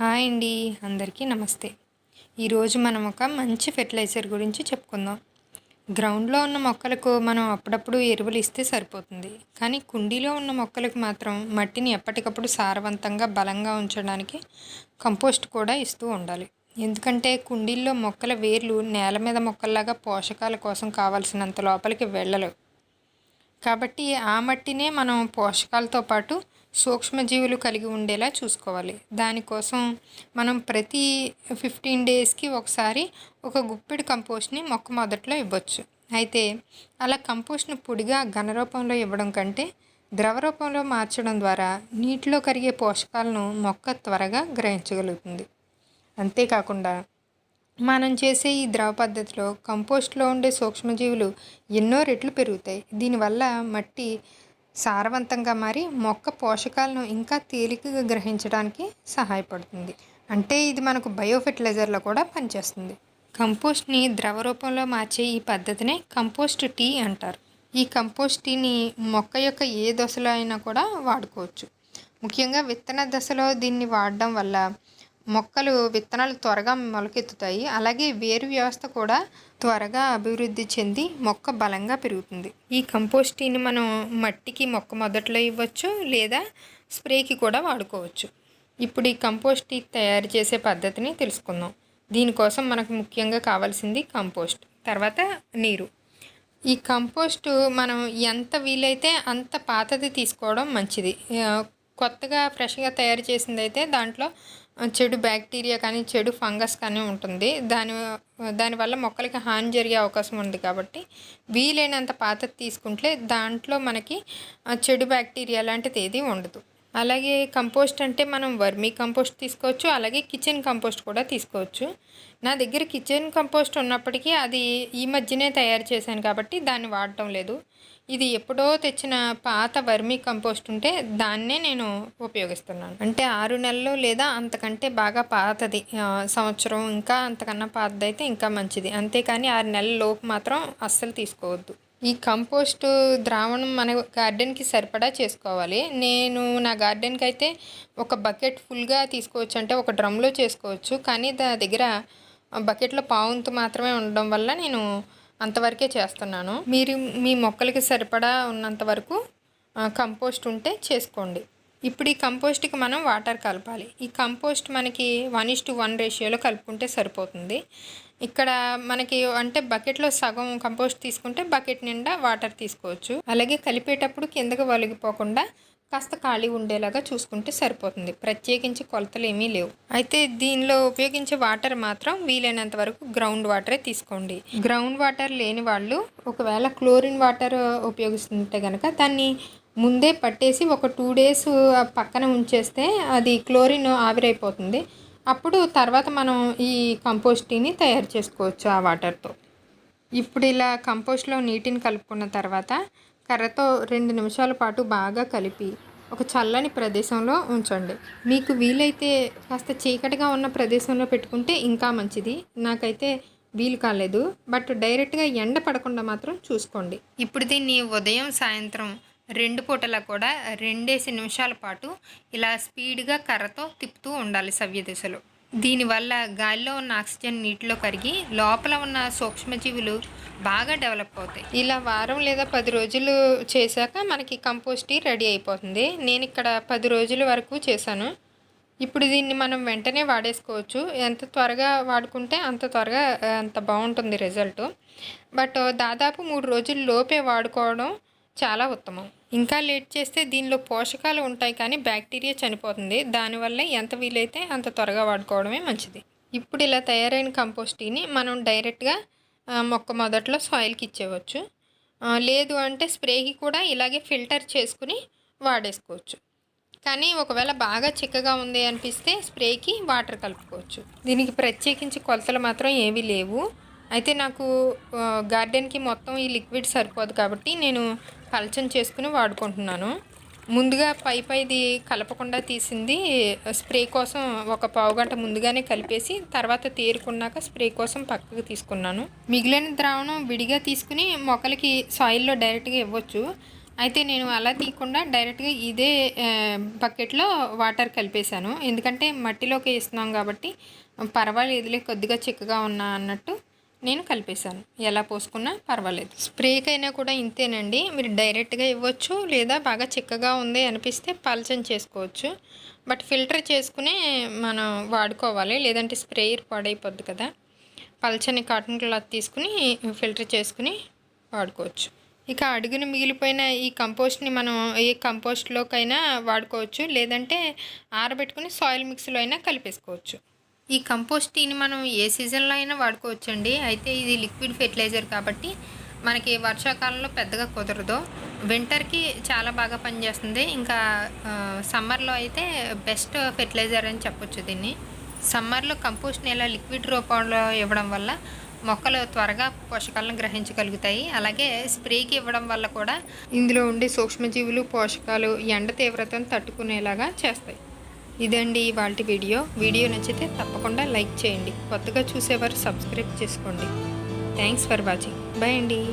Hi అండి అందరికీ నమస్తే. ఈరోజు మనం ఒక మంచి ఫెర్టిలైజర్ గురించి చెప్పుకుందాం. గ్రౌండ్లో ఉన్న మొక్కలకు మనం అప్పుడప్పుడు ఎరువులు ఇస్తే సరిపోతుంది. కానీ కుండీలో ఉన్న మొక్కలకు మాత్రం మట్టిని ఎప్పటికప్పుడు సారవంతంగా బలంగా ఉంచడానికి కంపోస్ట్ కూడా ఇస్తూ ఉండాలి. ఎందుకంటే కుండీల్లో మొక్కల వేర్లు నేల మీద మొక్కల్లాగా పోషకాల కోసం కావాల్సినంత లోపలికి వెళ్ళలేవు. కాబట్టి ఆ మట్టినే మనం పోషకాలతో పాటు సూక్ష్మజీవులు కలిగి ఉండేలా చూసుకోవాలి. దానికోసం మనం ప్రతి ఫిఫ్టీన్ డేస్కి ఒకసారి ఒక గుప్పిడి కంపోస్ట్ని మొక్క మొదట్లో ఇవ్వచ్చు. అయితే అలా కంపోస్ట్ను పొడిగా ఘన రూపంలో ఇవ్వడం కంటే ద్రవ రూపంలో మార్చడం ద్వారా నీటిలో కరిగే పోషకాలను మొక్క త్వరగా గ్రహించగలుగుతుంది. అంతేకాకుండా మనం చేసే ఈ ద్రవ పద్ధతిలో కంపోస్ట్లో ఉండే సూక్ష్మజీవులు ఎన్నో రెట్లు పెరుగుతాయి. దీనివల్ల మట్టి సారవంతంగా మారి మొక్క పోషకాలను ఇంకా తేలికగా గ్రహించడానికి సహాయపడుతుంది. అంటే ఇది మనకు బయో ఫెర్టిలైజర్లో కూడా పనిచేస్తుంది. కంపోస్ట్ని ద్రవ రూపంలో మార్చే ఈ పద్ధతినే కంపోస్ట్ టీ అంటారు. ఈ కంపోస్ట్ టీని మొక్క యొక్క ఏ దశలో అయినా కూడా వాడుకోవచ్చు. ముఖ్యంగా విత్తన దశలో దీన్ని వాడడం వల్ల మొక్కలు విత్తనాలు త్వరగా మొలకెత్తుతాయి. అలాగే వేరు వ్యవస్థ కూడా త్వరగా అభివృద్ధి చెంది మొక్క బలంగా పెరుగుతుంది. ఈ కంపోస్టీని మనం మట్టికి మొక్క మొదట్లో ఇవ్వచ్చు లేదా స్ప్రేకి కూడా వాడుకోవచ్చు. ఇప్పుడు ఈ కంపోస్టీ తయారు చేసే పద్ధతిని తెలుసుకుందాం. దీనికోసం మనకు ముఖ్యంగా కావాల్సింది కంపోస్ట్ తర్వాత నీరు. ఈ కంపోస్టు మనం ఎంత వీలైతే అంత పాతది తీసుకోవడం మంచిది. కొత్తగా ఫ్రెష్గా తయారు చేసింది అయితే దాంట్లో చెడు బ్యాక్టీరియా కానీ చెడు ఫంగస్ కానీ ఉంటుంది. దాని దానివల్ల మొక్కలకి హాని జరిగే అవకాశం ఉంది కాబట్టి వీలైనంత పాత తీసుకుంటే దాంట్లో మనకి చెడు బ్యాక్టీరియా లాంటిది ఏది ఉండదు. అలాగే కంపోస్ట్ అంటే మనం వర్మీ కంపోస్ట్ తీసుకోవచ్చు అలాగే కిచెన్ కంపోస్ట్ కూడా తీసుకోవచ్చు. నా దగ్గర కిచెన్ కంపోస్ట్ ఉన్నప్పటికీ అది ఈ మధ్యనే తయారు చేశాను కాబట్టి దాన్ని వాడటం లేదు. ఇది ఎప్పుడో తెచ్చిన పాత వర్మీ కంపోస్ట్ ఉంటే దాన్నే నేను ఉపయోగిస్తున్నాను. అంటే ఆరు నెలలు లేదా అంతకంటే బాగా పాతది. సంవత్సరం ఇంకా అంతకన్నా పాతదైతే ఇంకా మంచిది. అంతేకాని ఆరు నెలల లోపు మాత్రం అస్సలు తీసుకోవద్దు. ఈ కంపోస్ట్ ద్రావణం మన గార్డెన్కి సరిపడా చేసుకోవాలి. నేను నా గార్డెన్కి అయితే ఒక బకెట్ ఫుల్గా తీసుకోవచ్చు అంటే ఒక డ్రమ్లో చేసుకోవచ్చు. కానీ దా దగ్గర బకెట్లో పావుంతు మాత్రమే ఉండడం వల్ల నేను అంతవరకే చేస్తున్నాను. మీరు మీ మొక్కలకి సరిపడా ఉన్నంత వరకు కంపోస్ట్ ఉంటే చేసుకోండి. ఇప్పుడు ఈ కంపోస్ట్కి మనం వాటర్ కలపాలి. ఈ కంపోస్ట్ మనకి వన్ ఇస్ టు వన్ రేషియోలో కలుపుకుంటే సరిపోతుంది. ఇక్కడ మనకి అంటే బకెట్లో సగం కంపోస్ట్ తీసుకుంటే బకెట్ నిండా వాటర్ తీసుకోవచ్చు. అలాగే కలిపేటప్పుడు కిందకి వలిగిపోకుండా కాస్త ఖాళీ ఉండేలాగా చూసుకుంటే సరిపోతుంది. ప్రత్యేకించి కొలతలు ఏమీ లేవు. అయితే దీనిలో ఉపయోగించే వాటర్ మాత్రం వీలైనంత వరకు గ్రౌండ్ వాటరే తీసుకోండి. గ్రౌండ్ వాటర్ లేని వాళ్ళు ఒకవేళ క్లోరిన్ వాటర్ ఉపయోగిస్తుంటే కనుక దాన్ని ముందే పట్టేసి ఒక టూ డేస్ పక్కన ఉంచేస్తే అది క్లోరిన్ ఆవిరైపోతుంది. అప్పుడు తర్వాత మనం ఈ కంపోస్ట్ని తయారు చేసుకోవచ్చు ఆ వాటర్తో. ఇప్పుడు ఇలా కంపోస్ట్లో నీటిని కలుపుకున్న తర్వాత కర్రతో రెండు నిమిషాల పాటు బాగా కలిపి ఒక చల్లని ప్రదేశంలో ఉంచండి. మీకు వీలైతే కాస్త చీకటిగా ఉన్న ప్రదేశంలో పెట్టుకుంటే ఇంకా మంచిది. నాకైతే వీలు కాలేదు. బట్ డైరెక్ట్గా ఎండ పడకుండా మాత్రం చూసుకోండి. ఇప్పుడు దీన్ని ఉదయం సాయంత్రం రెండు పూటలా కూడా రెండేసి నిమిషాల పాటు ఇలా స్పీడ్గా కర్రతో తిప్పుతూ ఉండాలి సవ్య దిశలో. దీనివల్ల గాలిలో ఉన్న ఆక్సిజన్ నీటిలో కరిగి లోపల ఉన్న సూక్ష్మజీవులు బాగా డెవలప్ అవుతాయి. ఇలా వారం లేదా పది రోజులు చేశాక మనకి కంపోస్ట్ రెడీ అయిపోతుంది. నేను ఇక్కడ పది రోజుల వరకు చేశాను. ఇప్పుడు దీన్ని మనం వెంటనే వాడేసుకోవచ్చు. ఎంత త్వరగా వాడుకుంటే అంత త్వరగా అంత బాగుంటుంది రిజల్ట్. బట్ దాదాపు మూడు రోజుల లోపే వాడుకోవడం చాలా ఉత్తమం. ఇంకా లేట్ చేస్తే దీనిలో పోషకాలు ఉంటాయి కానీ బ్యాక్టీరియా చనిపోతుంది. దానివల్ల ఎంత వీలైతే అంత త్వరగా వాడుకోవడమే మంచిది. ఇప్పుడు ఇలా తయారైన కంపోస్టీని మనం డైరెక్ట్గా మొక్క మొదట్లో సాయిల్కి ఇచ్చేవచ్చు. లేదు అంటే స్ప్రేకి కూడా ఇలాగే ఫిల్టర్ చేసుకుని వాడేసుకోవచ్చు. కానీ ఒకవేళ బాగా చిక్కగా ఉంది అనిపిస్తే స్ప్రేకి వాటర్ కలుపుకోవచ్చు. దీనికి ప్రత్యేకించి కొలతలు మాత్రం ఏమీ లేవు. అయితే నాకు గార్డెన్కి మొత్తం ఈ లిక్విడ్ సరిపోదు కాబట్టి నేను పలచం చేసుకుని వాడుకుంటున్నాను. ముందుగా పై పైది కలపకుండా తీసింది స్ప్రే కోసం ఒక పావు గంట ముందుగానే కలిపేసి తర్వాత తేరుకున్నాక స్ప్రే కోసం పక్కకు తీసుకున్నాను. మిగిలిన ద్రావణం విడిగా తీసుకుని మొక్కలకి సాయిల్లో డైరెక్ట్గా ఇవ్వచ్చు. అయితే నేను అలా తీయకుండా డైరెక్ట్గా ఇదే బకెట్లో వాటర్ కలిపేశాను. ఎందుకంటే మట్టిలోకి వేస్తున్నాం కాబట్టి పర్వాలేదులే కొద్దిగా చిక్కగా ఉన్నా అన్నట్టు నేను కలిపేశాను. ఎలా పోసుకున్నా పర్వాలేదు. స్ప్రేకైనా కూడా ఇంతేనండి. మీరు డైరెక్ట్గా ఇవ్వచ్చు లేదా బాగా చిక్కగా ఉంది అనిపిస్తే పల్చని చేసుకోవచ్చు. బట్ ఫిల్టర్ చేసుకునే మనం వాడుకోవాలి. లేదంటే స్ప్రేయర్ పాడైపోద్ది కదా. పల్చని కాటన్ క్లాత్ తీసుకుని ఫిల్టర్ చేసుకుని వాడుకోవచ్చు. ఇక అడుగున మిగిలిపోయిన ఈ కంపోస్ట్ని మనం ఏ కంపోస్ట్లోకైనా వాడుకోవచ్చు. లేదంటే ఆరబెట్టుకుని సాయిల్ మిక్స్లో అయినా కలిపేసుకోవచ్చు. ఈ కంపోస్ట్ టీని మనం ఏ సీజన్లో అయినా వాడుకోవచ్చండి. అయితే ఇది లిక్విడ్ ఫెర్టిలైజర్ కాబట్టి మనకి వర్షాకాలంలో పెద్దగా కుదరదు. వింటర్కి చాలా బాగా పనిచేస్తుంది. ఇంకా సమ్మర్లో అయితే బెస్ట్ ఫెర్టిలైజర్ అని చెప్పొచ్చు దీన్ని. సమ్మర్లో కంపోస్ట్ని ఇలా లిక్విడ్ రూపంలో ఇవ్వడం వల్ల మొక్కలు త్వరగా పోషకాలను గ్రహించగలుగుతాయి. అలాగే స్ప్రేకి ఇవ్వడం వల్ల కూడా ఇందులో ఉండే సూక్ష్మజీవులు పోషకాలు ఎండ తీవ్రతను తట్టుకునేలాగా చేస్తాయి. ఇదండి ఇవాళ వీడియో. వీడియో నచ్చితే తప్పకుండా లైక్ చేయండి. కొత్తగా చూసేవారు సబ్స్క్రైబ్ చేసుకోండి. Thanks for watching. బాయ్ అండి.